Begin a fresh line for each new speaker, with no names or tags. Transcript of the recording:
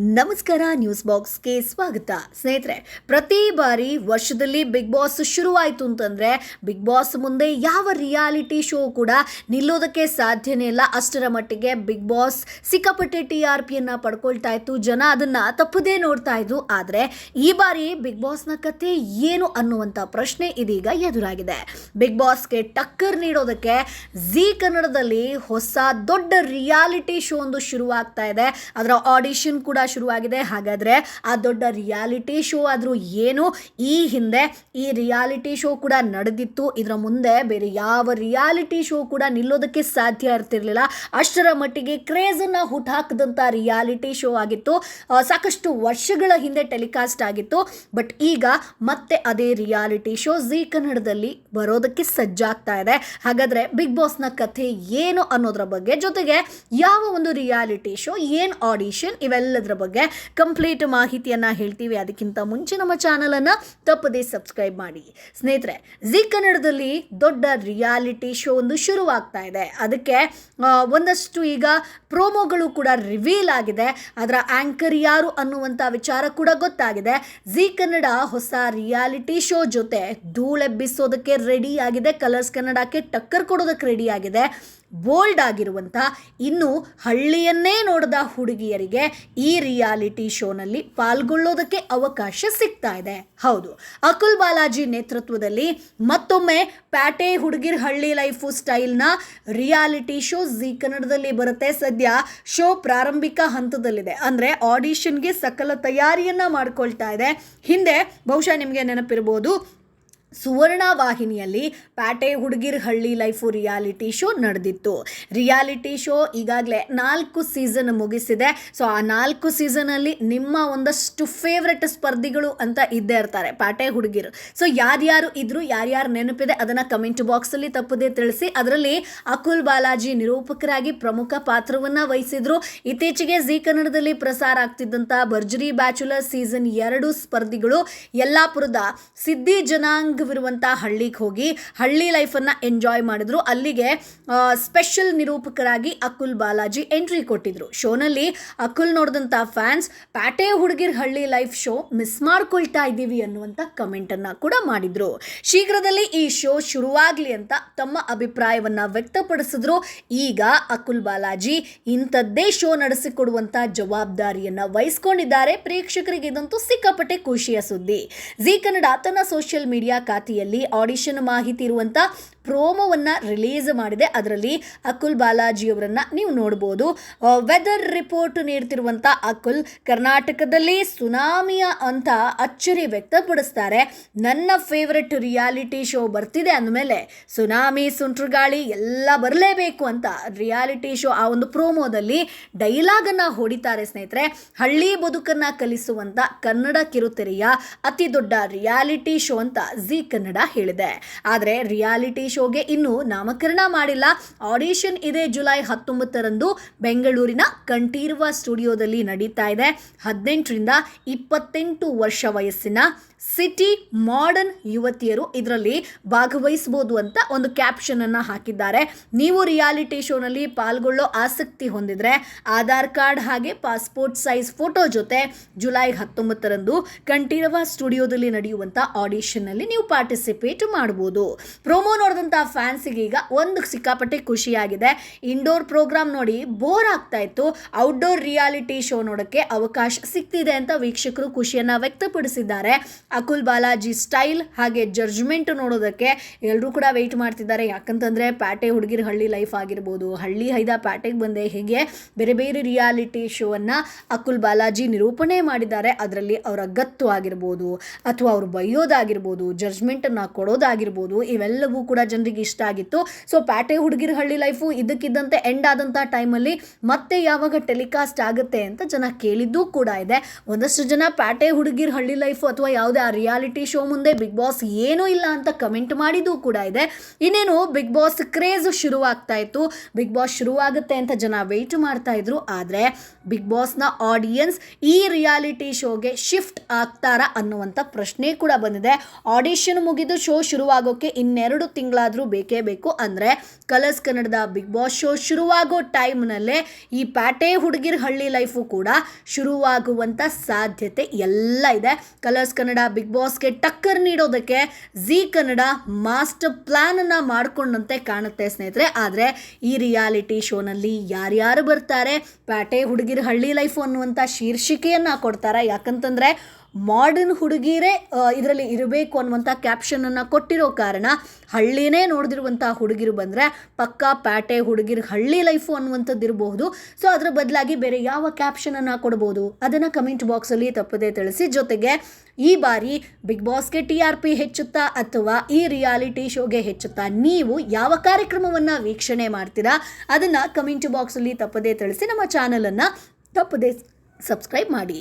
ನಮಸ್ಕಾರ, ನ್ಯೂಸ್ ಬಾಕ್ಸ್ಗೆ ಸ್ವಾಗತ. ಸ್ನೇಹಿತರೆ, ಪ್ರತಿ ಬಾರಿ ವರ್ಷದಲ್ಲಿ ಬಿಗ್ ಬಾಸ್ ಶುರುವಾಯಿತು ಅಂತಂದರೆ, ಬಿಗ್ ಬಾಸ್ ಮುಂದೆ ಯಾವ ರಿಯಾಲಿಟಿ ಶೋ ಕೂಡ ನಿಲ್ಲೋದಕ್ಕೆ ಸಾಧ್ಯನೇ ಇಲ್ಲ. ಅಷ್ಟರ ಮಟ್ಟಿಗೆ ಬಿಗ್ ಬಾಸ್ ಸಿಕ್ಕಾಪಟ್ಟೆ ಟಿ ಆರ್ ಪಿಯನ್ನು ಪಡ್ಕೊಳ್ತಾ ಇತ್ತು. ಜನ ಅದನ್ನು ತಪ್ಪದೇ ನೋಡ್ತಾ ಇದ್ರು. ಆದರೆ, ಈ ಬಾರಿ ಬಿಗ್ ಬಾಸ್ನ ಕತೆ ಏನು ಅನ್ನುವಂಥ ಪ್ರಶ್ನೆ ಇದೀಗ ಎದುರಾಗಿದೆ. ಬಿಗ್ ಬಾಸ್ಗೆ ಟಕ್ಕರ್ ನೀಡೋದಕ್ಕೆ ಜಿ ಕನ್ನಡದಲ್ಲಿ ಹೊಸ ದೊಡ್ಡ ರಿಯಾಲಿಟಿ ಶೋ ಒಂದು ಶುರುವಾಗ್ತಾ ಇದೆ. ಅದರ ಆಡಿಷನ್ ಕೂಡ ಶುರುವಾಗಿದೆ. ಹಾಗಾದ್ರೆ ಆ ದೊಡ್ಡ ರಿಯಾಲಿಟಿ ಶೋ ಆದರೂ ಏನು? ಈ ಹಿಂದೆ ಈ ರಿಯಾಲಿಟಿ ಶೋ ಕೂಡ ನಡೆದಿತ್ತು. ಇದರ ಮುಂದೆ ಬೇರೆ ಯಾವ ರಿಯಾಲಿಟಿ ಶೋ ಕೂಡ ನಿಲ್ಲೋದಕ್ಕೆ ಸಾಧ್ಯ ಇರ್ತಿರ್ಲಿಲ್ಲ. ಅಷ್ಟರ ಮಟ್ಟಿಗೆ ಕ್ರೇಜನ್ನ ಹುಟ್ಟಾಕದಂಥ ರಿಯಾಲಿಟಿ ಶೋ ಆಗಿತ್ತು. ಸಾಕಷ್ಟು ವರ್ಷಗಳ ಹಿಂದೆ ಟೆಲಿಕಾಸ್ಟ್ ಆಗಿತ್ತು. ಬಟ್ ಈಗ ಮತ್ತೆ ಅದೇ ರಿಯಾಲಿಟಿ ಶೋ ಜಿ ಕನ್ನಡದಲ್ಲಿ ಬರೋದಕ್ಕೆ ಸಜ್ಜಾಗ್ತಾ ಇದೆ. ಹಾಗಾದ್ರೆ ಬಿಗ್ ಬಾಸ್ನ ಕಥೆ ಏನು ಅನ್ನೋದ್ರ ಬಗ್ಗೆ ಜೊತೆಗೆ ಯಾವ ಒಂದು ರಿಯಾಲಿಟಿ ಶೋ, ಏನು ಆಡಿಷನ್ ಇವೆಲ್ಲದರ ಬಗ್ಗೆ ಕಂಪ್ಲೀಟ್ ಮಾಹಿತಿಯನ್ನು ಹೇಳ್ತೀವಿ. ಅದಕ್ಕಿಂತ ಮುಂಚೆ ನಮ್ಮ ಚಾನಲನ್ನು ತಪ್ಪದೇ ಸಬ್ಸ್ಕ್ರೈಬ್ ಮಾಡಿ. ಸ್ನೇಹಿತರೆ ಝೀ ಕನ್ನಡದಲ್ಲಿ ದೊಡ್ಡ ರಿಯಾಲಿಟಿ ಶೋ ಒಂದು ಶುರುವಾಗ್ತಾ ಇದೆ. ಅದಕ್ಕೆ ಒಂದಷ್ಟು ಈಗ ಪ್ರೋಮೋಗಳು ಕೂಡ ರಿವೀಲ್ ಆಗಿದೆ. ಅದರ ಆ್ಯಂಕರ್ ಯಾರು ಅನ್ನುವಂಥ ವಿಚಾರ ಕೂಡ ಗೊತ್ತಾಗಿದೆ. ಝೀ ಕನ್ನಡ ಹೊಸ ರಿಯಾಲಿಟಿ ಶೋ ಜೊತೆ ಧೂಳೆಬ್ಬಿಸೋದಕ್ಕೆ ರೆಡಿ ಆಗಿದೆ. ಕಲರ್ಸ್ ಕನ್ನಡಕ್ಕೆ ಟಕ್ಕರ್ ಕೊಡೋದಕ್ಕೆ ರೆಡಿ ಆಗಿದೆ. ಬೋಲ್ಡ್ ಆಗಿರುವಂಥ ಇನ್ನು ಹಳ್ಳಿಯನ್ನೇ ನೋಡದ ಹುಡುಗಿಯರಿಗೆ ಈ ರಿಯಾಲಿಟಿ ಶೋನಲ್ಲಿ ಪಾಲ್ಗೊಳ್ಳೋದಕ್ಕೆ ಅವಕಾಶ ಸಿಗ್ತಾ ಇದೆ. ಹೌದು, ಅಕುಲ್ ಬಾಲಾಜಿ ನೇತೃತ್ವದಲ್ಲಿ ಮತ್ತೊಮ್ಮೆ ಪ್ಯಾಟೆ ಹುಡುಗಿರ್ ಹಳ್ಳಿ ಲೈಫು ಸ್ಟೈಲ್ನ ರಿಯಾಲಿಟಿ ಶೋ ಜಿ ಕನ್ನಡದಲ್ಲಿ ಬರುತ್ತೆ. ಸದ್ಯ ಶೋ ಪ್ರಾರಂಭಿಕ ಹಂತದಲ್ಲಿದೆ. ಅಂದರೆ ಆಡಿಷನ್ಗೆ ಸಕಲ ತಯಾರಿಯನ್ನು ಮಾಡ್ಕೊಳ್ತಾ ಇದೆ. ಹಿಂದೆ ಬಹುಶಃ ನಿಮಗೆ ನೆನಪಿರ್ಬೋದು ಸುವರ್ಣ ವಾಹಿನಿಯಲ್ಲಿ ಪ್ಯಾಟೆ ಹುಡುಗಿರ್ ಹಳ್ಳಿ ಲೈಫು ರಿಯಾಲಿಟಿ ಶೋ ನಡೆದಿತ್ತು. ರಿಯಾಲಿಟಿ ಶೋ ಈಗಾಗಲೇ ನಾಲ್ಕು ಸೀಸನ್ ಮುಗಿಸಿದೆ. ಸೊ, ಆ ನಾಲ್ಕು ಸೀಸನಲ್ಲಿ ನಿಮ್ಮ ಒಂದಷ್ಟು ಫೇವ್ರೆಟ್ ಸ್ಪರ್ಧಿಗಳು ಅಂತ ಇದ್ದೇ ಇರ್ತಾರೆ ಪ್ಯಾಟೆ ಹುಡುಗಿರು. ಸೊ, ಯಾರ್ಯಾರು ಇದ್ರು, ಯಾರ್ಯಾರು ನೆನಪಿದೆ ಅದನ್ನು ಕಮೆಂಟ್ ಬಾಕ್ಸಲ್ಲಿ ತಪ್ಪದೇ ತಿಳಿಸಿ. ಅದರಲ್ಲಿ ಅಕುಲ್ ಬಾಲಾಜಿ ನಿರೂಪಕರಾಗಿ ಪ್ರಮುಖ ಪಾತ್ರವನ್ನು ವಹಿಸಿದ್ರು. ಇತ್ತೀಚೆಗೆ ಜಿ ಕನ್ನಡದಲ್ಲಿ ಪ್ರಸಾರ ಆಗ್ತಿದ್ದಂಥ ಭರ್ಜರಿ ಬ್ಯಾಚುಲರ್ ಸೀಸನ್ ಎರಡು ಸ್ಪರ್ಧಿಗಳು ಯಲ್ಲಾಪುರದ ಸಿದ್ಧಿ ಜನಾಂಗವಿರುವಂಥ ಹಳ್ಳಿಗೆ ಹೋಗಿ ಹಳ್ಳಿ ಲೈಫನ್ನು ಎಂಜಾಯ್ ಮಾಡಿದ್ರು. ಅಲ್ಲಿಗೆ ಸ್ಪೆಷಲ್ ನಿರೂಪಕರಾಗಿ ಅಕುಲ್ ಬಾಲಾಜಿ ಎಂಟ್ರಿ ಕೊಟ್ಟಿದ್ರು. ಶೋನಲ್ಲಿ ಅಕುಲ್ ನೋಡಿದಂಥ ಫ್ಯಾನ್ಸ್ ಪ್ಯಾಟೆ ಹುಡುಗಿರ್ ಹಳ್ಳಿ ಲೈಫ್ ಶೋ ಮಿಸ್ ಮಾಡ್ಕೊಳ್ತಾ ಇದ್ದೀವಿ ಅನ್ನುವಂಥ ಕಮೆಂಟನ್ನು ಕೂಡ ಮಾಡಿದ್ರು. ಶೀಘ್ರದಲ್ಲಿ ಈ ಶೋ ಶುರುವಾಗಲಿ ಅಂತ ತಮ್ಮ ಅಭಿಪ್ರಾಯವನ್ನು ವ್ಯಕ್ತಪಡಿಸಿದ್ರು. ಈಗ ಅಕುಲ್ ಬಾಲಾಜಿ ಇಂಥದ್ದೇ ಶೋ ನಡೆಸಿಕೊಡುವಂತ ಜವಾಬ್ದಾರಿಯನ್ನು ವಹಿಸ್ಕೊಂಡಿದ್ದಾರೆ. ಪ್ರೇಕ್ಷಕರಿಗೆ ಇದಂತೂ ಸಿಕ್ಕಾಪಟ್ಟೆ ಖುಷಿಯ ಸುದ್ದಿ. ಜಿ ಕನ್ನಡ ತನ್ನ ಸೋಷಿಯಲ್ ಮೀಡಿಯಾ ಖಾತೆಯಲ್ಲಿ ಆಡಿಷನ್ ಮಾಹಿತಿ ಇರುವಂತ ಪ್ರೋಮೋವನ್ನ ರಿಲೀಸ್ ಮಾಡಿದೆ. ಅದರಲ್ಲಿ ಅಕುಲ್ ಬಾಲಾಜಿಯವರನ್ನು ನೀವು ನೋಡ್ಬೋದು. ವೆದರ್ ರಿಪೋರ್ಟ್ ನೀಡ್ತಿರುವಂಥ ಅಕುಲ್ ಕರ್ನಾಟಕದಲ್ಲಿ ಸುನಾಮಿಯ ಅಂತ ಅಚ್ಚರಿ ವ್ಯಕ್ತಪಡಿಸ್ತಾರೆ. ನನ್ನ ಫೇವ್ರೆಟ್ ರಿಯಾಲಿಟಿ ಶೋ ಬರ್ತಿದೆ ಅಂದಮೇಲೆ ಸುನಾಮಿ, ಸುಂಟ್ರಗಾಳಿ ಎಲ್ಲ ಬರಲೇಬೇಕು ಅಂತ ರಿಯಾಲಿಟಿ ಶೋ ಆ ಒಂದು ಪ್ರೋಮೋದಲ್ಲಿ ಡೈಲಾಗನ್ನು ಹೊಡಿತಾರೆ ಸ್ನೇಹಿತರೆ. ಹಳ್ಳಿ ಬದುಕನ್ನ ಕಲಿಸುವಂತ ಕನ್ನಡ ಕಿರುತೆರೆಯ ಅತಿ ದೊಡ್ಡ ರಿಯಾಲಿಟಿ ಶೋ ಅಂತ ಜಿ ಕನ್ನಡ ಹೇಳಿದೆ. ಆದರೆ ರಿಯಾಲಿಟಿ ಶೋಗೆ ಇನ್ನೂ ನಾಮಕರಣ ಮಾಡಿಲ್ಲ. ಆಡಿಷನ್ ಇದೆ ಜುಲೈ ಹತ್ತೊಂಬತ್ತರಂದು ಬೆಂಗಳೂರಿನ ಕಂಠೀರ್ವ ಸ್ಟುಡಿಯೋದಲ್ಲಿ ನಡೀತಾ ಇದೆ. ಹದಿನೆಂಟರಿಂದ ಇಪ್ಪತ್ತೆಂಟು ವರ್ಷ ವಯಸ್ಸಿನ ಸಿಟಿ ಮಾಡರ್ನ್ ಯುವತಿಯರು ಇದರಲ್ಲಿ ಭಾಗವಹಿಸಬಹುದು ಅಂತ ಒಂದು ಕ್ಯಾಪ್ಷನ್ ಅನ್ನ ಹಾಕಿದ್ದಾರೆ. ನೀವು ರಿಯಾಲಿಟಿ ಶೋನಲ್ಲಿ ಪಾಲ್ಗೊಳ್ಳೋ ಆಸಕ್ತಿ ಹೊಂದಿದ್ರೆ ಆಧಾರ್ ಕಾರ್ಡ್ ಹಾಗೆ ಪಾಸ್ಪೋರ್ಟ್ ಸೈಜ್ ಫೋಟೋ ಜೊತೆ ಜುಲೈ ಹತ್ತೊಂಬತ್ತರಂದು ಕಂಠೀರವ ಸ್ಟುಡಿಯೋದಲ್ಲಿ ನಡೆಯುವಂಥ ಆಡಿಷನ್ನಲ್ಲಿ ನೀವು ಪಾರ್ಟಿಸಿಪೇಟ್ ಮಾಡ್ಬೋದು. ಪ್ರೋಮೋ ನೋಡಿದಂಥ ಫ್ಯಾನ್ಸಿಗೆ ಈಗ ಒಂದು ಸಿಕ್ಕಾಪಟ್ಟೆ ಖುಷಿಯಾಗಿದೆ. ಇಂಡೋರ್ ಪ್ರೋಗ್ರಾಮ್ ನೋಡಿ ಬೋರ್ ಆಗ್ತಾ ಇತ್ತು. ಔಟ್ಡೋರ್ ರಿಯಾಲಿಟಿ ಶೋ ನೋಡೋಕ್ಕೆ ಅವಕಾಶ ಸಿಗ್ತಿದೆ ಅಂತ ವೀಕ್ಷಕರು ಖುಷಿಯನ್ನು ವ್ಯಕ್ತಪಡಿಸಿದ್ದಾರೆ. ಅಕುಲ್ ಬಾಲಾಜಿ ಸ್ಟೈಲ್ ಹಾಗೆ ಜಡ್ಜ್ಮೆಂಟ್ ನೋಡೋದಕ್ಕೆ ಎಲ್ಲರೂ ಕೂಡ ವೆಯ್ಟ್ ಮಾಡ್ತಿದ್ದಾರೆ. ಯಾಕಂತಂದರೆ ಪ್ಯಾಟೆ ಹುಡುಗಿರ ಹಳ್ಳಿ ಲೈಫ್ ಆಗಿರ್ಬೋದು. ಹಳ್ಳಿ ಹೈದ ಪ್ಯಾಟೆಗೆ ಬಂದೆ ಹೀಗೆ ಬೇರೆ ಬೇರೆ ರಿಯಾಲಿಟಿ ಶೋವನ್ನು ಅಕುಲ್ ಬಾಲಾಜಿ ನಿರೂಪಣೆ ಮಾಡಿದ್ದಾರೆ. ಅದರಲ್ಲಿ ಅವರ ಗತ್ತು ಆಗಿರ್ಬೋದು ಅಥವಾ ಅವರು ಬೈಯೋದಾಗಿರ್ಬೋದು ಜಡ್ಜ್ಮೆಂಟನ್ನು ಕೊಡೋದಾಗಿರ್ಬೋದು, ಇವೆಲ್ಲವೂ ಕೂಡ ಜನರಿಗೆ ಇಷ್ಟ ಆಗಿತ್ತು. ಸೊ ಪ್ಯಾಟೆ ಹುಡುಗಿರ ಹಳ್ಳಿ ಲೈಫು ಇದಕ್ಕಿದ್ದಂತೆ ಎಂಡ್ ಆದಂಥ ಟೈಮಲ್ಲಿ ಮತ್ತೆ ಯಾವಾಗ ಟೆಲಿಕಾಸ್ಟ್ ಆಗುತ್ತೆ ಅಂತ ಜನ ಕೇಳಿದ್ದೂ ಕೂಡ ಇದೆ. ಒಂದಷ್ಟು ಜನ ಪ್ಯಾಟೆ ಹುಡುಗಿರ ಹಳ್ಳಿ ಲೈಫು ಅಥವಾ ಯಾವುದೇ ಆ ರಿಯಾಲಿಟಿ ಶೋ ಮುಂದೆ ಬಿಗ್ ಬಾಸ್ ಏನೂ ಇಲ್ಲ ಅಂತ ಕಮೆಂಟ್ ಮಾಡಿದ್ದು ಕೂಡ ಇದೆ. ಇನ್ನೇನು ಬಿಗ್ ಬಾಸ್ ಕ್ರೇಜ್ ಶುರುವಾಗ್ತಾ ಇತ್ತು. ಬಿಗ್ ಬಾಸ್ ಶುರುವಾಗುತ್ತೆ ಅಂತ ಜನ ವೆಯ್ಟ್ ಮಾಡ್ತಾ ಇದ್ರು. ಆದರೆ ಬಿಗ್ ಬಾಸ್ನ ಆಡಿಯನ್ಸ್ ಈ ರಿಯಾಲಿಟಿ ಶೋಗೆ ಶಿಫ್ಟ್ ಆಗ್ತಾರಾ ಅನ್ನುವಂಥ ಪ್ರಶ್ನೆ ಕೂಡ ಬಂದಿದೆ. ಆಡಿಷನ್ ಮುಗಿದು ಶೋ ಶುರುವಾಗೋಕ್ಕೆ ಇನ್ನೆರಡು ತಿಂಗಳಾದರೂ ಬೇಕೇ ಬೇಕು. ಅಂದರೆ ಕಲರ್ಸ್ ಕನ್ನಡದ ಬಿಗ್ ಬಾಸ್ ಶೋ ಶುರುವಾಗೋ ಟೈಮ್ನಲ್ಲೇ ಈ ಪ್ಯಾಟೆ ಹುಡುಗಿರ ಹಳ್ಳಿ ಲೈಫು ಕೂಡ ಶುರುವಾಗುವಂಥ ಸಾಧ್ಯತೆ ಎಲ್ಲ ಇದೆ. ಕಲರ್ಸ್ ಕನ್ನಡ ಬಿಗ್ ಬಾಸ್ಗೆ ಟಕ್ಕರ್ ನೀಡೋದಕ್ಕೆ ಜೀ ಕನ್ನಡ ಮಾಸ್ಟರ್ ಪ್ಲ್ಯಾನನ್ನು ಮಾಡಿಕೊಂಡಂತೆ ಕಾಣುತ್ತೆ ಸ್ನೇಹಿತರೆ. ಆದರೆ ಈ ರಿಯಾಲಿಟಿ ಶೋನಲ್ಲಿ ಯಾರ್ಯಾರು ಬರ್ತಾರೆ ಪ್ಯಾಟೆ ಹುಡುಗಿರ ಹಳ್ಳಿ ಲೈಫು ಅನ್ನುವಂಥ ಶೀರ್ಷಿಕೆಯನ್ನು ಕೊಡ್ತಾರೆ. ಯಾಕಂತಂದರೆ ಮಾಡರ್ನ್ ಹುಡುಗಿರೇ ಇದರಲ್ಲಿ ಇರಬೇಕು ಅನ್ನುವಂಥ ಕ್ಯಾಪ್ಷನನ್ನು ಕೊಟ್ಟಿರೋ ಕಾರಣ ಹಳ್ಳಿನೇ ನೋಡ್ದಿರುವಂಥ ಹುಡುಗಿರು ಬಂದರೆ ಪಕ್ಕಾ ಪ್ಯಾಟೆ ಹುಡುಗಿರು ಹಳ್ಳಿ ಲೈಫು ಅನ್ನುವಂಥದ್ದು ಇರಬಹುದು. ಸೊ ಅದರ ಬದಲಾಗಿ ಬೇರೆ ಯಾವ ಕ್ಯಾಪ್ಷನನ್ನು ಕೊಡ್ಬೋದು? ಅದನ್ನು ಕಮೆಂಟ್ ಬಾಕ್ಸಲ್ಲಿ ತಪ್ಪದೇ ತಿಳಿಸಿ. ಜೊತೆಗೆ ಈ ಬಾರಿ ಬಿಗ್ ಬಾಸ್ಗೆ ಟಿ ಆರ್ ಪಿ ಹೆಚ್ಚುತ್ತಾ ಅಥವಾ ಈ ರಿಯಾಲಿಟಿ ಶೋಗೆ ಹೆಚ್ಚುತ್ತಾ ನೀವು ಯಾವ ಕಾರ್ಯಕ್ರಮವನ್ನು ವೀಕ್ಷಣೆ ಮಾಡ್ತೀರಾ, ಅದನ್ನು ಕಮೆಂಟ್ ಬಾಕ್ಸಲ್ಲಿ ತಪ್ಪದೇ ತಿಳಿಸಿ ನಮ್ಮ ಚಾನಲನ್ನು ತಪ್ಪದೇ ಸಬ್ಸ್ಕ್ರೈಬ್ ಮಾಡಿ.